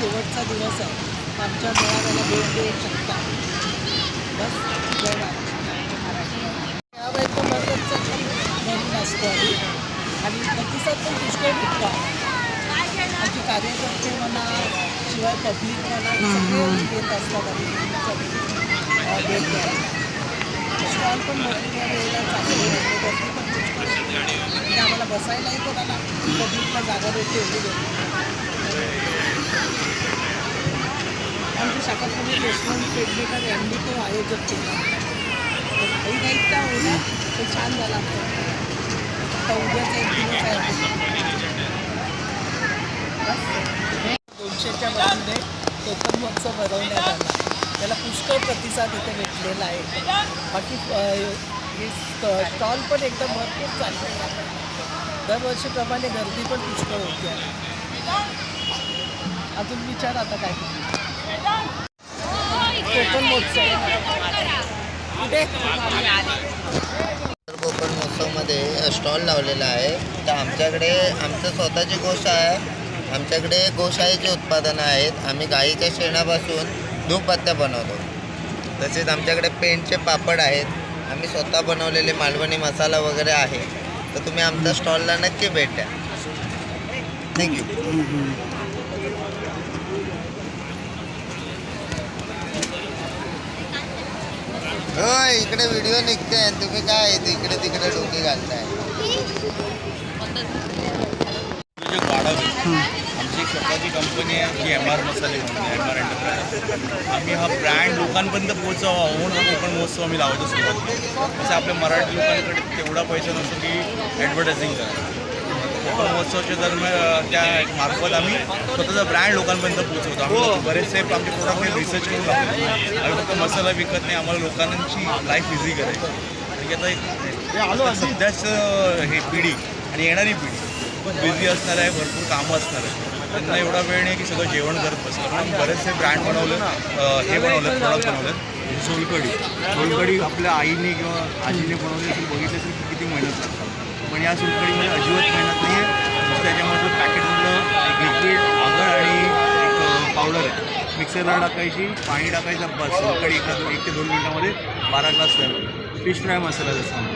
शेवटचा दिवस आहे. आमच्या मेळाव्याला भेट देऊ शकता. बस जय महाराष्ट्र मेळावा एकदम महत्त्वाचा म्हणून असतो आधी. आणि प्रतिसाद पण पुष्कळ भेटतो. आमचे कार्यकर्ते म्हणा शिवाय पब्लिक म्हणा सगळे येत असतात आम्ही. भेट द्यायला स्टॉल पण मोठ्या वेळेला चांगले गर्दी पण पुष्कळ. आम्हाला बसायलाही कोणाला पब्लिकला जागा देते एवढी गर्दी आमच्या शाखाप्रमुख यशवंत पेडणेकर यांनी तो आयोजक केला. काही काही त्या होणार ते छान झाला. आता उद्याचा एक दिवस आहे. दोनशेच्या वरामध्ये कोकण महोत्सव भरवण्यात आला. त्याला पुष्कळ प्रतिसाद इथे भेटलेला आहे. बाकी हे स्टॉल पण एकदम भरपूर चालले. दरवर्षीप्रमाणे गर्दी पण पुष्कळ होती. आहे अजून विचार आता काय? कोकण महोत्सव कोकण महोत्सवमध्ये स्टॉल लावलेला आहे. तर आमच्याकडे आमचं स्वतःची गोष्ट आहे. आमच्याकडे गोशाळेची उत्पादनं आहेत. आम्ही गाईच्या शेणापासून धूपपत्त्या बनवतो. तसेच आमच्याकडे पेंटचे पापड आहेत. आम्ही स्वतः बनवलेले मालवणी मसाला वगैरे आहे. तर तुम्ही आमच्या स्टॉलला नक्की भेट द्या. थँक्यू हो इकडे व्हिडिओ निघते तुम्ही काय इकडे तिकडे डोके घालताय. आमची एक स्वतःची कंपनी आहे जी एम आर मसाले म्हणून एम आर एंटरप्राईज आम्ही हा ब्रँड लोकांपर्यंत पोहोचावा म्हणून हा कोकण महोत्सव आम्ही लावतो सुरुवात तसं असं आपल्या मराठी लोकांकडे तेवढा पैसा नसतो की ॲडव्हर्टायझिंग करा महोत्सवाच्या दरम्यान त्या मार्फत आम्ही स्वतःचा ब्रँड लोकांपर्यंत पोहोचवतो. आम्ही बरेचसे आमचे प्रोडक्ट रिसर्च करून लागतो आम्ही फक्त मसाला विकत नाही आम्हाला लोकांची लाईफ इझी करायची. म्हणजे आता एक- सध्याच हे पिढी आणि येणारी पिढी खूप बिझी असणार आहे भरपूर कामं असणार आहे त्यांना एवढा वेळ नाही की सगळं जेवण करत बसलं पण बरेचसे ब्रँड बनवले हे बनवलं प्रोडक्ट बनवलेत. सोलकडी सोलकडी आपल्या आईने किंवा आजीने बनवली असेल बघितलं असेल की किती मेहनत लागतात पण या सोलकडीमध्ये अजिबात मेहनत नाही आहे नुसतं त्याच्यामधलं पॅकेटमधलं एक लिक्विड आगळ आणि एक पावडर आहे. मिक्सरला टाकायची पाणी टाकायचं बस. सोलकडी एका एक ते दोन मिनटामध्ये बारा ग्लास तयार फिश फ्राय मसाला जसं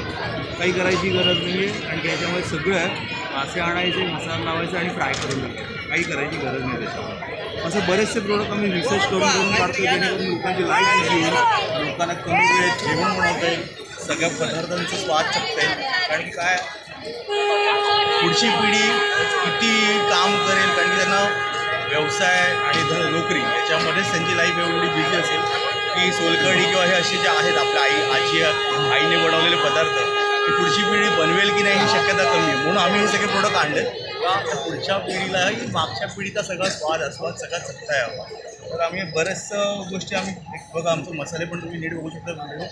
काही करायची गरज नाही आहे आणि त्याच्यामध्ये सगळं मासे आणायचे मसाला लावायचा आणि फ्राय करून टाकायचं. काही करायची गरज नाही त्याच्यावर असं बरेचसे प्रोडक्ट आम्ही रिसर्च करून करून काढतो जेणेकरून लोकांची लाईफ इझी होईल लोकांना कमी वेळेत जेवण बनवता येईल. सगळ्या पदार्थांचा स्वाद शकता येईल. कारण की काय? पुढची पिढी किती काम करेल कारण की त्यांना व्यवसाय आणि धन नोकरी याच्यामध्येच त्यांची लाईफ एवढी बिझी असेल की सोलकढी किंवा हे असे जे आहेत आपल्या आई आजी आईने बनवलेले पदार्थ ते पुढची पिढी बनवेल की नाही ही शक्यता कमी आहे. म्हणून आम्ही हे सगळे प्रोडक्ट आणले पुढच्या पिढीला मागच्या पिढीचा सगळा स्वाद आस्वाद सगळा चकता यावा. तर आम्ही बऱ्याचशा गोष्टी आम्ही बघा आमचं मसाले पण तुम्ही नीट बघू शकता म्हणजे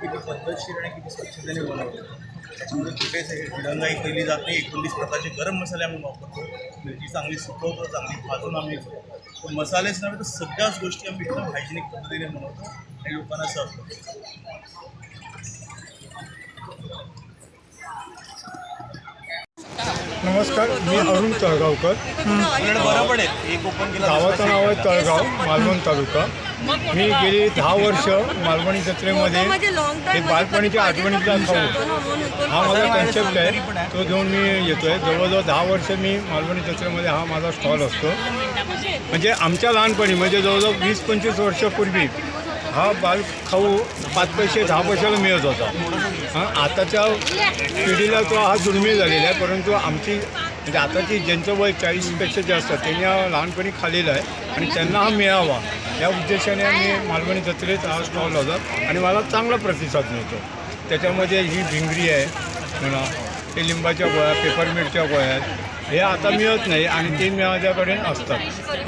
किती पद्धतशीर आणि किती स्वच्छतेने बनवतो. त्याच्यामध्ये कुठेच हे केली जात नाही. प्रकारचे गरम मसाले आम्ही वापरतो. मिरची चांगली सुकवतो चांगली भाजून आम्ही तर मसालेच नव्हे तर सगळ्याच गोष्टी आम्ही एकदम हायजेनिक पद्धतीने बनवतो आणि लोकांना सर्व करतो. नमस्कार मी अरुण तळगावकर. गावाचं नाव आहे तळगाव मालवण तालुका. मी गेली दहा वर्ष मालवणी जत्रेमध्ये एक बालपणीच्या आठवणीतला खाऊ हा माझा कन्सेप्ट आहे. तो घेऊन मी येतो आहे जवळजवळ दहा वर्ष मी मालवणी जत्रेमध्ये हा माझा स्टॉल असतो. म्हणजे आमच्या लहानपणी म्हणजे जवळजवळ वीस पंचवीस वर्षापूर्वी हा बाल खाऊ पाच पैसे दहा पैशाला मिळत होता. हां आताच्या पिढीला तो हा दुर्मिळ झालेला आहे परंतु आमची म्हणजे आताची ज्यांचं वय चाळीसपेक्षा जास्त त्यांनी हा लहानपणी खालेलं आहे आणि त्यांना हा मिळावा. या उद्देशाने आम्ही मालवणी जत्रेत हा स्टॉल लावला आणि मला चांगला प्रतिसाद मिळतो. त्याच्यामध्ये ही भिंगरी आहे म्हणा. ते लिंबाच्या गोळ्या पेपरमिंटच्या गोळ्या आहेत. हे आता मिळत नाही आणि ते माझ्याकडे असतात.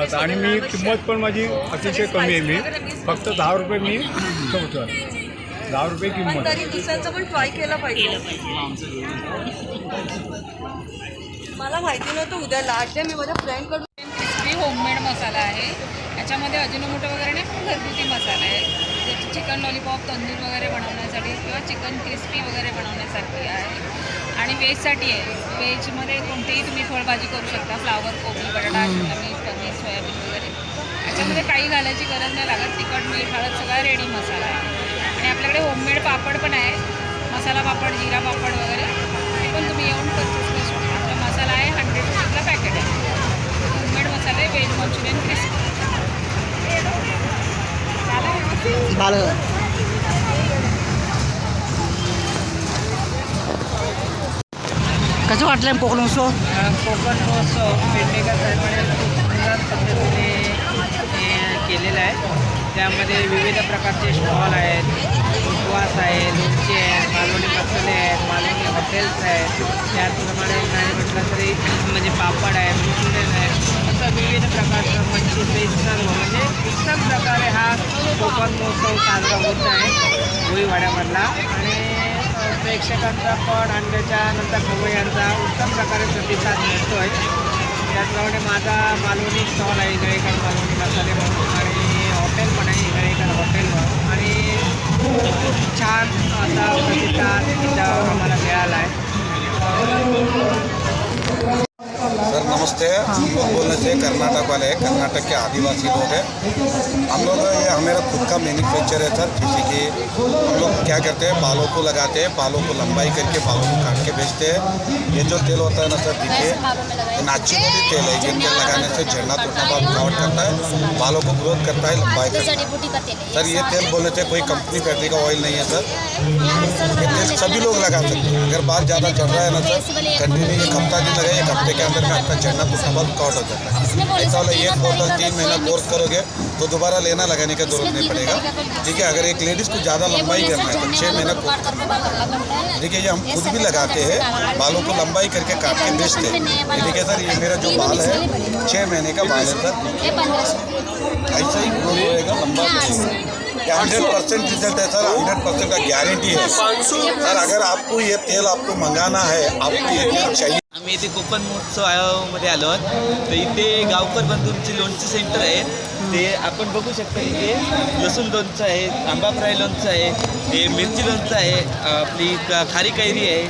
आता आणि मी किंमत पण माझी अतिशय कमी आहे मी. फक्त दहा रुपये मी ठेवतो दहा रुपये किंमत तरी दुसऱ्यांचं पण ट्राय केलं पाहिजे. मला माहिती नव्हतं उद्या लास्ट डे मी माझ्या फ्रेंडकडून क्रिस्पी होममेड मसाला आहे. याच्यामध्ये अजिनोमोटो वगैरे नाही पण घरगुती मसाला आहे. जे चिकन लॉलीपॉप तंदूर वगैरे बनवण्यासाठी किंवा चिकन क्रिस्पी वगैरे बनवण्यासाठी. व्हेजसाठी आहे. व्हेजमध्ये कोणतीही तुम्ही फळभाजी करू शकता. फ्लावर कोबी बटाटा शिमला मिर्च पनीर सोयाबीन वगैरे. याच्यामध्ये काही घालायची गरज नाही लागत. तिखट मीठ हळद सगळा रेडी मसाला आहे. आणि आपल्याकडे होममेड पापड पण आहे. मसाला पापड जिरा पापड वगैरे. ते पण तुम्ही येऊन परचेस करू शकता. आपला मसाला आहे हंड्रेड रुपीजला पॅकेट आहे. होममेड मसाला आहे व्हेज मंचुरियन क्रिस्पी कसं वाटलं कोकण उत्सव? कोकण महोत्सव पेडणेकर साहेबांनी म्हणजे खूप सुंदर पद्धतीने हे केलेलं आहे. त्यामध्ये विविध प्रकारचे स्टॉल आहेत उपवास आहे लोणचे आहेत मालवणी मसाले आहेत मालवणी हॉटेल्स आहेत. त्याचप्रमाणे नाही म्हटलं तरी म्हणजे पापड आहे मंचुरियन आहे. असं विविध प्रकारचं मंचुरियन सर्व म्हणजे उत्तम प्रकारे हा कोकण महोत्सव साजरा होत आहे. भुईवाड्यामधला आणि प्रेक्षकांचा पण आणि त्याच्यानंतर यांचा उत्तम प्रकारे प्रतिसाद मिळतो आहे त्याचप्रमाणे माझा मालवणी स्टॉल आहे इगळेकर मालवणी मसाले म्हणून. आणि हॉटेल पण आहे इगळेकर हॉटेल म्हणून आणि खूप छान असा प्रतिसाद त्याच्यावर आम्हाला मिळाला आहे सर नमस्ते। हम लोग बोलने से कर्नाटक वाले हैं कर्नाटक के आदिवासी लोग हैं। हम लोग ये, हमारा खुद का मैन्युफैक्चर है सर, जैसे कि हम लोग क्या करते हैं, बालों को लगाते हैं, बालों को लंबाई करके, बालों को काट के बेचते हैं। ये जो तेल होता है ना सर, देखिए नाचुरली तेल है। ये तेल लगाने से झड़ना टूटना बाल रुकावट करता है, बालों को ग्रोथ करता है, लंबाई करता है। है सर, ये तेल बोलने से कोई कंपनी फैक्ट्री का ऑयल नहीं है सर। ये तेल सभी लोग लगा सकते हैं। अगर बात ज़्यादा चल रहा है ना सर कंटिन्यू एक हफ़्ता दिन लगे, एक हफ़्ते के अंदर में आपका झड़ना टूटना बहुत काउट हो जाता है। ऐसा वाला एक बोतल तीन महीना कोर्स करोगे तो दोबारा लेना लगाने का ज़रूरत नहीं पड़ेगा। ठीक है अगर एक लेडीज़ को ज़्यादा लंबाई करना है तो छः महीना कोर्स देखिए ये हम खुद भी लगाते हैं बालों को लंबाई करके काट के बेचते हैं। ये देखिए सर ये मेरा जो बाल है छः महीने का बाल है सर। ऐसा ही ग्रो होएगा लंबा हंड्रेड परसेंट रिज़ल्ट है सर हंड्रेड परसेंट का गारंटी है। सर अगर आपको ये तेल आपको मंगाना है आपको ये तेल चाहिए आम्ही इथे कोकण महोत्सवामध्ये आलो आहोत. तर इथे गावकर बंधूंचे लोणचे सेंटर आहे. ते आपण बघू शकता इथे. लसूण लोणचं आहे आंबा फ्राय लोणचं आहे ते मिरची लोणचं आहे आपली खारी कैरी आहे.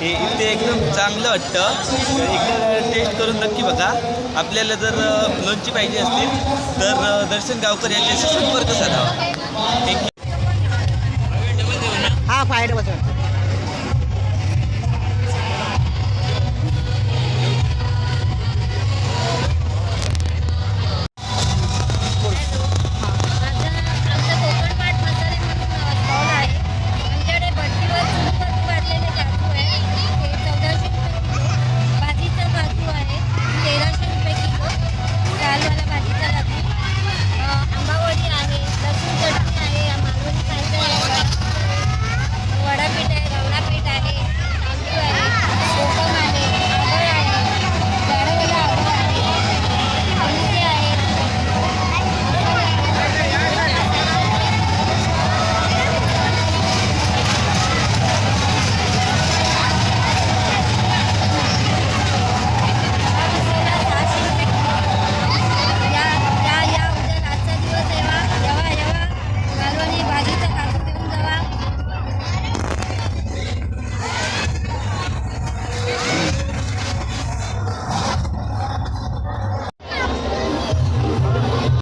हे इथे एकदम चांगलं वाटतं. एकदा टेस्ट करून नक्की बघा. आपल्याला जर लोणची पाहिजे असतील तर दर्शन गावकर यांच्याशी संपर्क साधावा हा फायदा